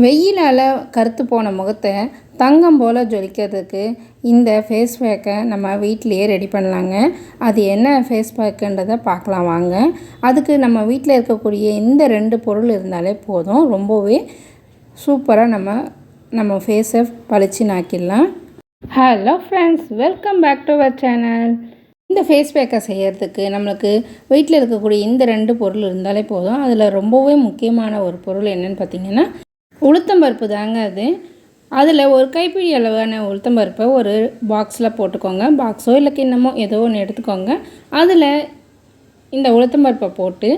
வெயிலால் கருத்து போன முகத்தை தங்கம் போல் ஜொலிக்கிறதுக்கு இந்த ஃபேஸ் பேக்கை நம்ம வீட்டிலையே ரெடி பண்ணலாங்க. அது என்ன ஃபேஸ் பேக்குன்றதை பார்க்கலாம் வாங்க. அதுக்கு நம்ம வீட்டில் இருக்கக்கூடிய இந்த ரெண்டு பொருள் இருந்தாலே போதும். ரொம்பவே சூப்பராக நம்ம நம்ம ஃபேஸை பளிச்சுன்னு நாக்கிடலாம் hello friends welcome back to our channel இந்த ஃபேஸ் பேக்கை செய்கிறதுக்கு நம்மளுக்கு வீட்டில் இருக்கக்கூடிய இந்த ரெண்டு பொருள் இருந்தாலே போதும். அதில் ரொம்பவே முக்கியமான ஒரு பொருள் என்னென்னு பார்த்திங்கன்னா உளுத்தம்பருப்பு தாங்க அது. அதில் ஒரு கைப்பிடி அளவான உளுத்தம்பருப்பை ஒரு பாக்ஸில் போட்டுக்கோங்க. பாக்ஸோ இல்லை கிண்ணமோ ஏதோ ஒன்று எடுத்துக்கோங்க. அதில் இந்த உளுத்தம்பருப்பை போட்டு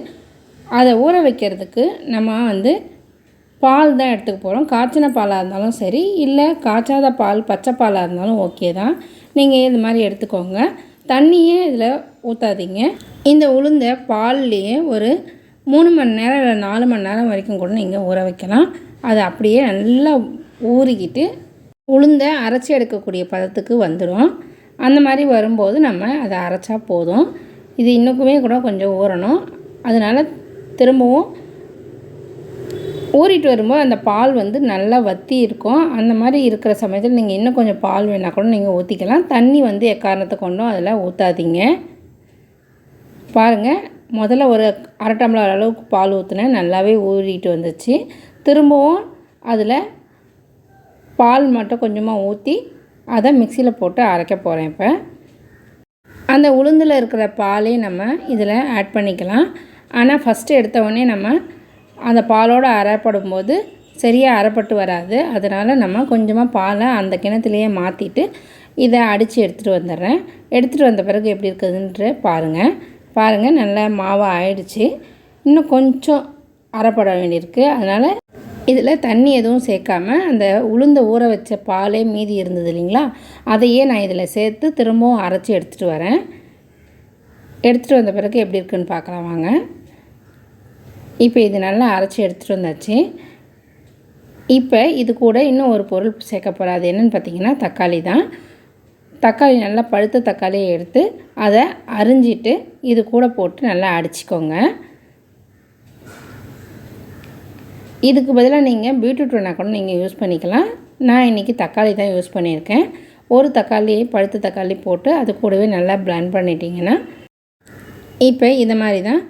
அதை ஊற வைக்கிறதுக்கு நம்ம வந்து பால் தான் எடுத்துக்க போகிறோம் காய்ச்சின பாலாக இருந்தாலும் சரி இல்லை காய்ச்சாத பால் பச்சை பாலாக இருந்தாலும் ஓகே தான். நீங்கள் இது மாதிரி எடுத்துக்கோங்க. தண்ணியே இதில் ஊற்றாதீங்க இந்த உளுந்த பால்லையே ஒரு மூணு மணி நேரம் இல்லை நாலு மணி நேரம் வரைக்கும் கூட நீங்கள் ஊற வைக்கலாம். அது அப்படியே நல்லா ஊறிக்கிட்டு உளுந்த அரைச்சி எடுக்கக்கூடிய பதத்துக்கு வந்துடும். அந்த மாதிரி வரும்போது நம்ம அதை அரைச்சா போதும். இது இன்னுக்குமே கூட கொஞ்சம் ஊறணும். அதனால் திரும்பவும் ஊறிட்டு வரும்போது அந்த பால் வந்து நல்லா வற்றி இருக்கும். அந்த மாதிரி இருக்கிற சமயத்தில் நீங்கள் இன்னும் கொஞ்சம் பால் வேணால் கூட நீங்கள் ஊற்றிக்கலாம் தண்ணி வந்து எக்காரணத்தை கொண்டும் அதில் ஊற்றாதீங்க பாருங்கள் முதல்ல ஒரு அரை டம்ளர் அளவுக்கு பால் ஊற்றுனேன் நல்லாவே ஊறிட்டு வந்துச்சு. திரும்பவும் அதில் பால் மட்டும் கொஞ்சமாக ஊற்றி அதை மிக்சியில் போட்டு அரைக்க போகிறேன் இப்போ. அந்த உளுந்தில் இருக்கிற பாலே நம்ம இதில் ஆட் பண்ணிக்கலாம். ஆனால் ஃபஸ்ட்டு எடுத்த உடனே நம்ம அந்த பாலோடு அரைப்படும் போது சரியாக அரைப்பட்டு வராது. அதனால் நம்ம கொஞ்சமாக பாலை அந்த கிணத்துலேயே மாற்றிட்டு இதை அடித்து எடுத்துகிட்டு வந்துடுறேன். எடுத்துகிட்டு வந்த பிறகு எப்படி இருக்குதுன்ற பாருங்கள் பாருங்கள் நல்லா மாவாக ஆயிடுச்சு. இன்னும் கொஞ்சம் அரைப்பட வேண்டியிருக்கு அதனால் இதில் தண்ணி எதுவும் சேர்க்காம அந்த உளுந்த ஊற வச்ச பாலே மீதி இருந்தது இல்லைங்களா? அதையே நான் இதில் சேர்த்து திரும்பவும் அரைச்சி எடுத்துகிட்டு வரேன். எடுத்துகிட்டு வந்த பிறகு எப்படி இருக்குன்னு பார்க்கலாம் வாங்க. இப்போ இது நல்லா அரைச்சி எடுத்துகிட்டு வந்தாச்சு. இப்போ இது கூட இன்னும் ஒரு பொருள் சேர்க்க போகிறேன் என்னென்னு பார்த்தீங்கன்னா தக்காளி தான். தக்காளி நல்லா பழுத்த தக்காளியை எடுத்து அதை அரிஞ்சிட்டு இது கூட போட்டு நல்லா அடிச்சுக்கோங்க. இதுக்கு பதிலாக நீங்கள் பீட்ரூட் வேணால் கூட நீங்கள் யூஸ் பண்ணிக்கலாம். நான் இன்றைக்கி தக்காளி தான் யூஸ் பண்ணியிருக்கேன். ஒரு தக்காளி பழுத்த தக்காளி போட்டு அது கூடவே நல்லா பிளான் பண்ணிட்டீங்கன்னா இப்போ இதை மாதிரி தான்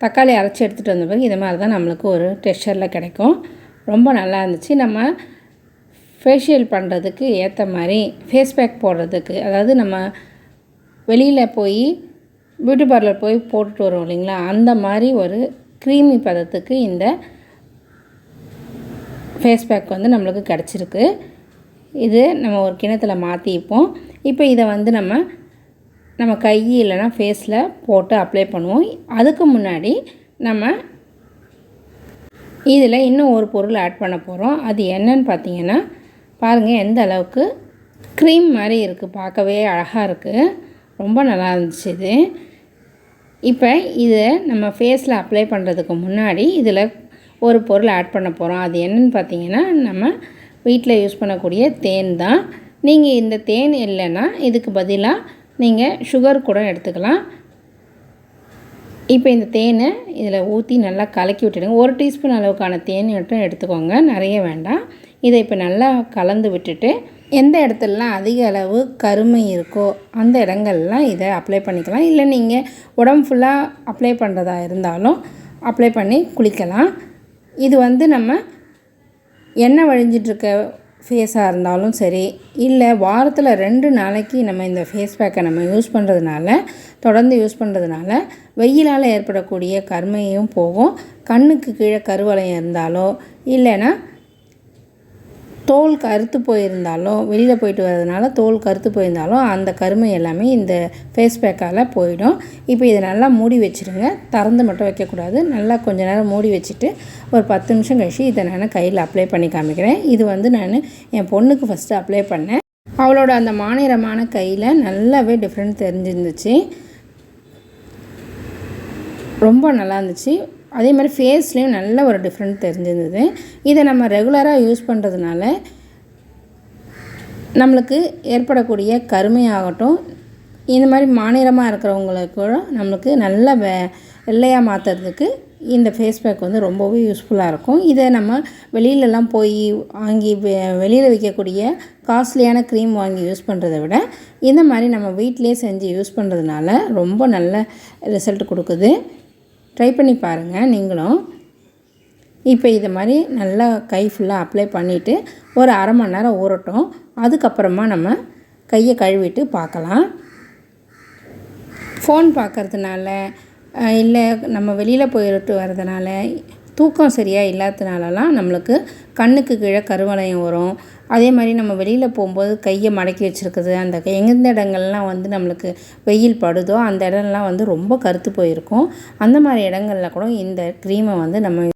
தக்காளி அரைச்சி எடுத்துகிட்டு வந்த பிறகு இது மாதிரி தான் நம்மளுக்கு ஒரு டெக்ஸ்டரில் கிடைக்கும். ரொம்ப நல்லா இருந்துச்சு. நம்ம ஃபேஷியல் பண்ணுறதுக்கு ஏற்ற மாதிரி ஃபேஸ் பேக் போடுறதுக்கு அதாவது நம்ம வெளியில் போய் பியூட்டி பார்லர் போய் போட்டுட்டு வரோம் இல்லைங்களா? அந்த மாதிரி ஒரு க்ரீமி பதத்துக்கு இந்த ஃபேஸ் பேக் வந்து நம்மளுக்கு கிடச்சிருக்கு. இது நம்ம ஒரு கிணத்துல மாற்றிப்போம் இப்போ இதை வந்து நம்ம நம்ம கை இல்லைன்னா ஃபேஸில் போட்டு அப்ளை பண்ணுவோம். அதுக்கு முன்னாடி நம்ம இதில் இன்னும் ஒரு பொருள் ஆட் பண்ண போகிறோம் அது என்னன்னு பார்த்தீங்கன்னா பாருங்கள் எந்த அளவுக்கு க்ரீம் மாதிரி இருக்குது பார்க்கவே அழகாக இருக்குது ரொம்ப நல்லா இருந்துச்சு இது. இப்போ இதை நம்ம ஃபேஸில் அப்ளை பண்ணுறதுக்கு முன்னாடி இதில் ஒரு பொருள் ஆட் பண்ண போகிறோம் அது என்னன்னு பார்த்தீங்கன்னா நம்ம வீட்டில் யூஸ் பண்ணக்கூடிய தேன் தான். நீங்கள் இந்த தேன் இல்லைன்னா இதுக்கு பதிலாக நீங்கள் சுகர் கூட எடுத்துக்கலாம். இப்போ இந்த தேனை இதில் ஊற்றி நல்லா கலக்கி விட்டுடுங்க. ஒரு டீஸ்பூன் அளவுக்கான தேன் மட்டும் எடுத்துக்கோங்க. நிறைய வேண்டாம். இதை இப்போ நல்லா கலந்து விட்டுட்டு எந்த இடத்துலலாம் அதிக அளவு கருமை இருக்கோ அந்த இடங்கள்லாம் இதை அப்ளை பண்ணிக்கலாம். இல்லை நீங்கள் உடம்பு ஃபுல்லாக அப்ளை பண்ணுறதா இருந்தாலும் அப்ளை பண்ணி குளிக்கலாம். இது வந்து நம்ம எண்ணெய் வழிஞ்சிட்ருக்க ஃபேஸாக இருந்தாலும் சரி இல்லை வாரத்தில் ரெண்டு நாளைக்கு நம்ம இந்த ஃபேஸ் பேக்கை நம்ம யூஸ் பண்ணுறதுனால தொடர்ந்து யூஸ் பண்ணுறதுனால வெயிலால் ஏற்படக்கூடிய கருமையும் போகும். கண்ணுக்கு கீழே கருவளையம் இருந்தாலோ இல்லைன்னா தோல் கருத்து போயிருந்தாலும் வெளியில் போயிட்டு வரதுனால தோல் கருத்து போயிருந்தாலும் அந்த கருமை எல்லாமே இந்த ஃபேஸ் பேக்கால் போயிடும். இப்போ இதை நல்லா மூடி வச்சுருங்க. திறந்து மட்டும் வைக்கக்கூடாது. நல்லா கொஞ்ச நேரம் மூடி வச்சுட்டு ஒரு பத்து நிமிஷம் கழிச்சு இதை நான் கையில் அப்ளை பண்ணி காமிக்கிறேன். இது வந்து நான் என் பொண்ணுக்கு ஃபஸ்ட்டு அப்ளை பண்ணேன். அவளோட அந்த மாநிலமான கையில் நல்லாவே டிஃப்ரெண்ட் தெரிஞ்சிருந்துச்சு. ரொம்ப நல்லா இருந்துச்சு. அதே மாதிரி ஃபேஸ்லேயும் நல்ல ஒரு டிஃப்ரெண்ட் தெரிஞ்சிருந்தது. இதை நம்ம ரெகுலராக யூஸ் பண்ணுறதுனால நம்மளுக்கு ஏற்படக்கூடிய கருமையாகட்டும் இந்த மாதிரி மாநிலமாக இருக்கிறவங்களுக்கு கூட நம்மளுக்கு நல்ல வெ வெள்ளையாக மாற்றுறதுக்கு இந்த ஃபேஸ் பேக் வந்து ரொம்பவே யூஸ்ஃபுல்லாக இருக்கும். இதை நம்ம வெளியிலலாம் போய் வாங்கி வெளியில் விற்கக்கூடிய காஸ்ட்லியான க்ரீம் வாங்கி யூஸ் பண்ணுறதை விட இந்த மாதிரி நம்ம வீட்டிலே செஞ்சு யூஸ் பண்ணுறதுனால ரொம்ப நல்ல ரிசல்ட் கொடுக்குது. ட்ரை பண்ணி பாருங்கள் நீங்களும். இப்போ இதை மாதிரி நல்லா கை ஃபுல்லாக அப்ளை பண்ணிவிட்டு ஒரு அரை மணி நேரம் ஊறட்டும். அதுக்கப்புறமா நம்ம கையை கழுவிட்டு பார்க்கலாம். ஃபோன் பார்க்கறதுனால இல்லை நம்ம வெளியில் போயிட்டு வர்றதுனால தூக்கம் சரியாக இல்லாததுனாலலாம் நம்மளுக்கு கண்ணுக்கு கீழே கருவளையம் வரும். அதே மாதிரி நம்ம வெளியில் போகும்போது கையை மடக்கி வச்சுருக்குது. அந்த எந்தெந்த இடங்கள்லாம் வந்து நம்மளுக்கு வெயில் படுதோ அந்த இடம்லாம் வந்து ரொம்ப கருத்து போயிருக்கும். அந்த மாதிரி இடங்களில் கூட இந்த க்ரீமை வந்து நம்ம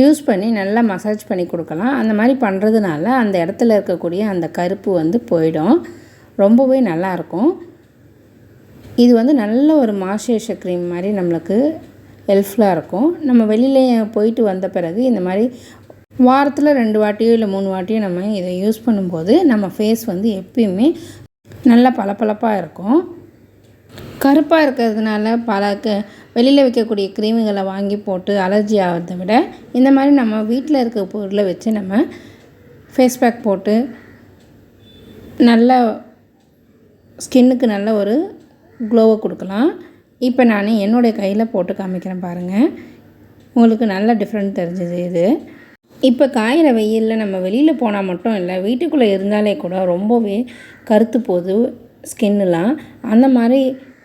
யூஸ் பண்ணி நல்லா மசாஜ் பண்ணி கொடுக்கலாம். அந்த மாதிரி பண்ணுறதுனால அந்த இடத்துல இருக்கக்கூடிய அந்த கருப்பு வந்து போயிடும். ரொம்பவே நல்லாயிருக்கும் இது வந்து நல்ல ஒரு மாய்ஸ்சரைசர் க்ரீம் மாதிரி நம்மளுக்கு ஹெல்ப்ஃபுல்லாக இருக்கும். நம்ம வெளியில் போயிட்டு வந்த பிறகு இந்த மாதிரி வாரத்தில் ரெண்டு வாட்டியோ இல்லை மூணு வாட்டியோ நம்ம இதை யூஸ் பண்ணும்போது நம்ம ஃபேஸ் வந்து எப்பயுமே நல்லா பளபளப்பாக இருக்கும். கருப்பாக இருக்கிறதுனால பல க வெளியில் வைக்கக்கூடிய க்ரீமுகளை வாங்கி போட்டு அலர்ஜி ஆகிறத விட இந்த மாதிரி நம்ம வீட்டில் இருக்க பொருளை வச்சு நம்ம ஃபேஸ் பேக் போட்டு நல்ல ஸ்கின்னுக்கு நல்ல ஒரு க்ளோவை கொடுக்கலாம். இப்போ நான் என்னுடைய கையில் போட்டு காமிக்கிறேன் பாருங்கள் உங்களுக்கு நல்ல டிஃப்ரெண்ட் தெரிஞ்சது இது. இப்போ காயிற வெயிலில் நம்ம வெளியில் போனால் மட்டும் இல்லை வீட்டுக்குள்ளே இருந்தாலே கூட ரொம்பவே கருத்து போகுது ஸ்கின்னுலாம் அந்த மாதிரி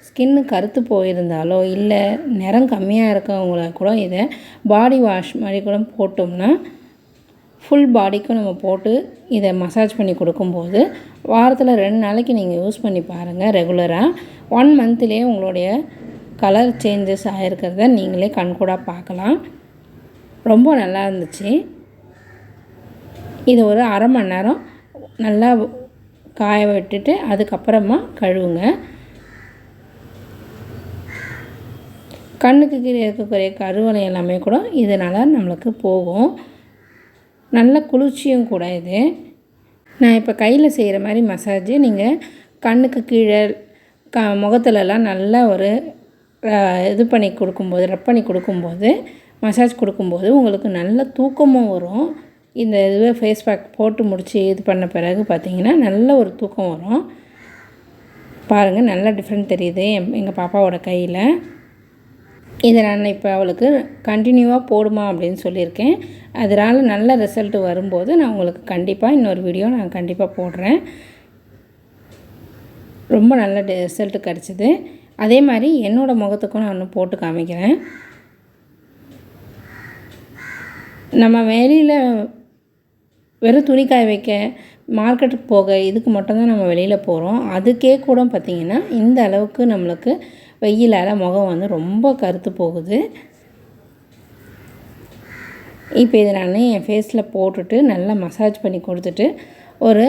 ஸ்கின்னு கருத்து போயிருந்தாலோ இல்லை நிறம் கம்மியாக இருக்கவங்கள கூட இதை பாடி வாஷ் மாதிரி கூட போட்டோம்னா ஃபுல் பாடிக்கும் நம்ம போட்டு இதை மசாஜ் பண்ணி கொடுக்கும்போது வாரத்தில் ரெண்டு நாளைக்கு நீங்கள் யூஸ் பண்ணி பாருங்கள் ரெகுலராக ஒன் மந்த்லேயே உங்களுடைய கலர் சேஞ்சஸ் ஆகிருக்கிறத நீங்களே கண்கூடாக பார்க்கலாம். ரொம்ப நல்லா இருந்துச்சு. இது ஒரு அரை மணி நேரம் நல்லா காய விட்டுட்டு அதுக்கப்புறமா கழுவுங்க. கண்ணுக்கு கீழே இருக்கக்கூடிய கருவலை எல்லாமே கூட இதனால் நம்மளுக்கு போகும். நல்ல குளிர்ச்சியும் கூட இது. நான் இப்போ கையில் செய்கிற மாதிரி மசாஜ் நீங்கள் கண்ணுக்கு கீழே க முகத்துலலாம் நல்லா ஒரு இது பண்ணி கொடுக்கும்போது ரப் பண்ணி கொடுக்கும்போது மசாஜ் கொடுக்கும்போது உங்களுக்கு நல்ல தூக்கமும் வரும். இந்த இதுவே ஃபேஸ் பேக் போட்டு முடித்து இது பண்ண பிறகு பார்த்திங்கன்னா நல்ல ஒரு தூக்கம் வரும். பாருங்கள் நல்ல டிஃப்ரெண்ட் தெரியுது எங்கள் பாப்பாவோட கையில். இதை நான் இப்போ அவளுக்கு கண்டினியூவாக போடுமா அப்படின்னு சொல்லியிருக்கேன். அதனால் நல்ல ரிசல்ட் வரும்போது நான் உங்களுக்கு கண்டிப்பாக இன்னொரு வீடியோ நான் கண்டிப்பாக போடுறேன். ரொம்ப நல்ல ரிசல்ட்டு கிடச்சிது. அதே மாதிரி என்னோடய முகத்துக்கும் நான் ஒன்று போட்டு காமிக்கிறேன். நம்ம வெளியில் வெறும் துணி காய வைக்க மார்க்கெட்டுக்கு போக இதுக்கு மட்டும்தான் நம்ம வெளியில் போகிறோம் அதுக்கே கூட பார்த்திங்கன்னா இந்த அளவுக்கு நம்மளுக்கு வெயிலால் முகம் வந்து ரொம்ப கருத்து போகுது. இப்போ இதை நான் என் ஃபேஸில் போட்டுட்டு நல்லா மசாஜ் பண்ணி கொடுத்துட்டு ஒரு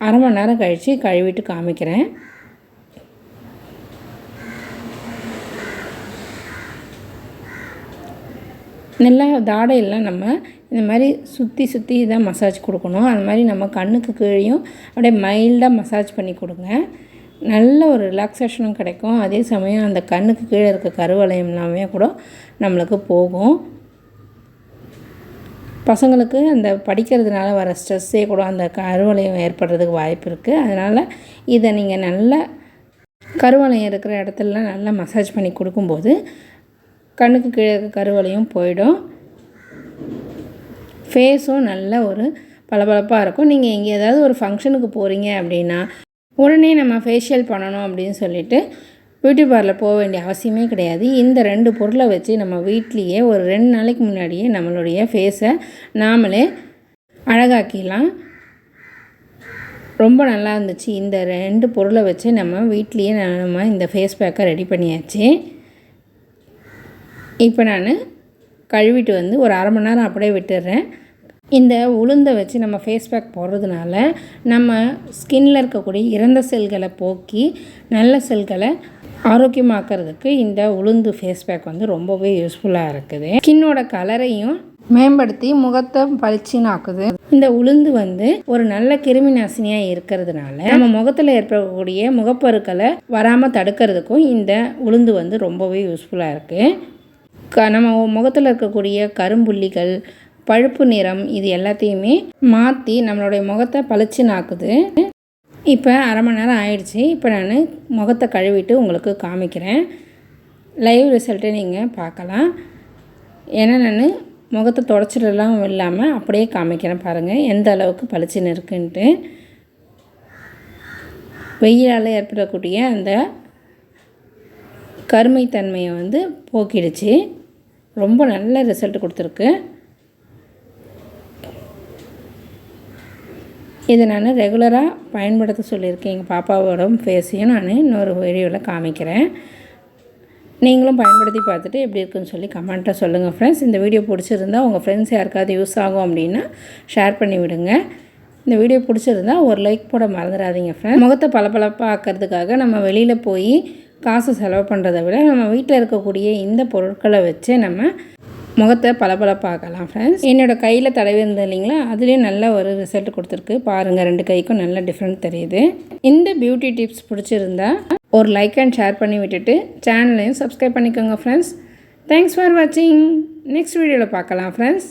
அரை மணி நேரம் கழித்து கழுவிட்டு காமிக்கிறேன். நல்லா தாடையெல்லாம் நம்ம இந்த மாதிரி சுற்றி சுற்றி தான் மசாஜ் கொடுக்கணும். அது மாதிரி நம்ம கண்ணுக்கு கீழேயும் அப்படியே மைல்டாக மசாஜ் பண்ணி கொடுங்க. நல்ல ஒரு ரிலாக்ஸேஷனும் கிடைக்கும். அதே சமயம் அந்த கண்ணுக்கு கீழே இருக்க கருவளையம் எல்லாமே கூட நம்மளுக்கு போகும். பசங்களுக்கு அந்த படிக்கிறதுனால வர ஸ்ட்ரெஸ்ஸே கூட அந்த கருவளையம் ஏற்படுறதுக்கு வாய்ப்பு இருக்குது அதனால் இதை நீங்கள் நல்ல கருவளையம் இருக்கிற இடத்துலலாம் நல்லா மசாஜ் பண்ணி கொடுக்கும்போது கண்ணுக்கு கீழே இருக்க போயிடும். ஃபேஸும் நல்ல ஒரு பளபளப்பாக இருக்கும். நீங்கள் எங்கே ஏதாவது ஒரு ஃபங்க்ஷனுக்கு போகிறீங்க அப்படின்னா உடனே நம்ம ஃபேஷியல் பண்ணணும் அப்படின்னு சொல்லிட்டு பியூட்டி பார்லர் போக வேண்டிய அவசியமே கிடையாது. இந்த ரெண்டு பொருளை வச்சு நம்ம வீட்லேயே ஒரு ரெண்டு நாளைக்கு முன்னாடியே நம்மளுடைய ஃபேஸை நாமளே அழகாக்கிடலாம். ரொம்ப நல்லா இருந்துச்சு. இந்த ரெண்டு பொருளை வச்சு நம்ம வீட்லேயே நம்ம இந்த ஃபேஸ் பேக்கை ரெடி பண்ணியாச்சு. இப்போ நான் கழுவிட்டு வந்து ஒரு அரை மணி நேரம் அப்படியே விட்டுடுறேன். இந்த உளுந்தை வச்சு நம்ம ஃபேஸ் பேக் போடுறதுனால நம்ம ஸ்கின்னில் இருக்கக்கூடிய இறந்த செல்களை போக்கி நல்ல செல்களை ஆரோக்கியமாக்கிறதுக்கு இந்த உளுந்து ஃபேஸ் பேக் வந்து ரொம்பவே யூஸ்ஃபுல்லாக இருக்குது. ஸ்கின்னோட கலரையும் மேம்படுத்தி முகத்தை பளிச்சுன்னு ஆக்குது இந்த உளுந்து வந்து ஒரு நல்ல கிருமி நாசினியாக இருக்கிறதுனால நம்ம முகத்தில் ஏற்படக்கூடிய முகப்பருக்களை வராமல் தடுக்கிறதுக்கும் இந்த உளுந்து வந்து ரொம்பவே யூஸ்ஃபுல்லாக இருக்குது க நம்ம முகத்தில் இருக்கக்கூடிய கரும்புள்ளிகள் பழுப்பு நிறம் இது எல்லாத்தையுமே மாற்றி நம்மளுடைய முகத்தை பளிச்சுனாக்குது ஆக்குது. இப்போ அரை மணி நேரம் ஆயிடுச்சு. இப்போ நான் முகத்தை கழுவிட்டு உங்களுக்கு காமிக்கிறேன். லைவ் ரிசல்ட்டை நீங்கள் பார்க்கலாம். ஏன்னா நான் முகத்தை தொடச்சிடலாம் இல்லாமல் அப்படியே காமிக்கிறேன் பாருங்கள் எந்த அளவுக்கு பளிச்சுன்னு இருக்குன்ட்டு. வெயிலால் ஏற்படக்கூடிய அந்த கருமைத்தன்மையை வந்து போக்கிடுச்சு. ரொம்ப நல்ல ரிசல்ட் கொடுத்துருக்கு. இதை நான் ரெகுலராக பயன்படுத்த சொல்லியிருக்கேன். எங்கள் பாப்பாவோட ஃபேஸையும் நான் இன்னொரு வீடியோவில் காமிக்கிறேன். நீங்களும் பயன்படுத்தி பார்த்துட்டு எப்படி இருக்குன்னு சொல்லி கமெண்ட்டாக சொல்லுங்கள் ஃப்ரெண்ட்ஸ் இந்த வீடியோ பிடிச்சிருந்தா உங்கள் ஃப்ரெண்ட்ஸ் யாருக்காவது யூஸ் ஆகும் அப்படின்னா ஷேர் பண்ணி விடுங்க. இந்த வீடியோ பிடிச்சிருந்தா ஒரு லைக் போட மறந்துடாதீங்க ஃப்ரெண்ட்ஸ் முகத்தை பளபளப்பாக ஆக்கிறதுக்காக நம்ம வெளியில் போய் காசு செலவு பண்ணுறதை விட நம்ம வீட்டில் இருக்கக்கூடிய இந்த பொருட்களை வச்சு நம்ம முகத்தை பளபளப்பாக்கலாம் ஃப்ரெண்ட்ஸ் என்னோடய கையில் தடவி இருந்தது இல்லைங்களா? அதுலேயும் நல்ல ஒரு ரிசல்ட் கொடுத்துருக்கு. பாருங்கள் ரெண்டு கைக்கும் நல்ல டிஃப்ரெண்ட் தெரியுது. இந்த பியூட்டி டிப்ஸ் பிடிச்சிருந்தா ஒரு லைக் அண்ட் ஷேர் பண்ணி விட்டுட்டு சேனலையும் சப்ஸ்கிரைப் பண்ணிக்கோங்க ஃப்ரெண்ட்ஸ் தேங்க்ஸ் ஃபார் வாட்சிங் நெக்ஸ்ட் வீடியோவில் பார்க்கலாம் ஃப்ரெண்ட்ஸ்